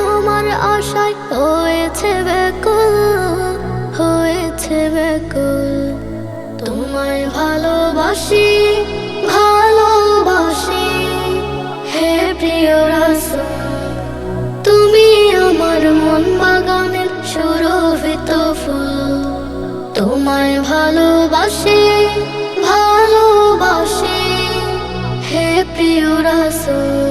তোমার আশায় হয়েছে ব্যাকুল হয়েছে ব্যাকুল। তোমায় ভালোবাসি ভালোবাসি। হে প্রিয় রাসূল, তুমি আমার মন বাগানের সুরভিত ফুল। তোমায় ভালোবাসি ভালোবাসি। হে প্রিয় রাসূল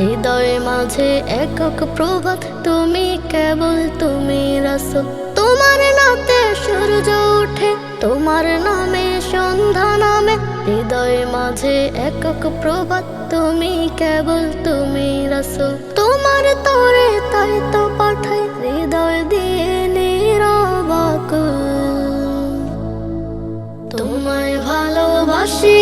হৃদয় মাঝে একক প্রভাত, তুমি কেবল, তুমি রাসূল। তোমার নাতে সূর্য ওঠে, তোমার নামে সন্ধ্যা নামে। হৃদয় মাঝে একক প্রভাত, তুমি কেবল, তুমি রাসূল। তোমার তরে তাই তো পাঠাই, হৃদয় দিয়ে নিরবাকুল। তোমায় ভালোবাসি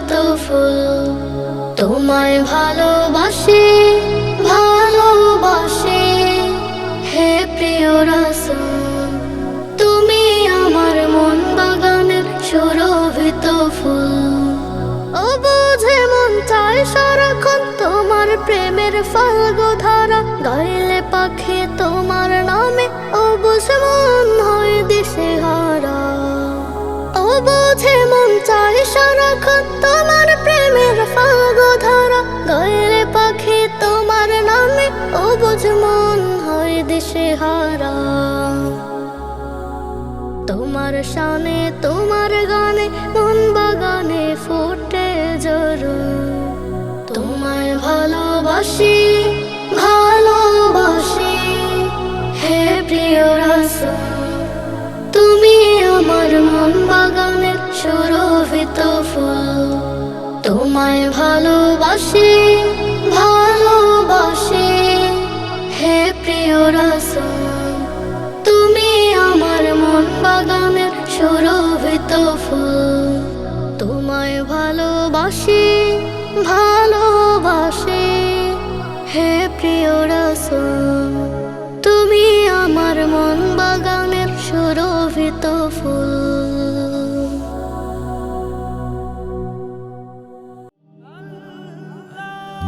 সুরভিত ফুল তোমায় ভালোবাসি ভালোবাসি। হে প্রিয় রাসূল, তুমি আমার মন বাগানের সুরভিত ফুল। ও বুঝে মন চায় সারাক্ষণ তোমার প্রেমের ফাল্গু ধারা গাইলে পাখি বুঝে মন চায় সারাক্ষণ তোমার প্রেমের ফাল্গু ধারা গাইলে পাখি তোমার নামে ও বুঝে মন হয় দিশে হারা তোমার শানে, তোমার গানে, মন বাগানে ফুটে জরু তোমায় ভালোবাসি ভালোবাসি, হে প্রিয় রাসূল। তুমি আমার মন বাগানের সুরভিত ফুল তোমায় ভালোবাসি ভালোবাসি। হে প্রিয় রাসূল, তুমি আমার মন বাগানের সুরভিত ফুল তোমায় ভালোবাসি ভালোবাসি। হে প্রিয় রাসূল।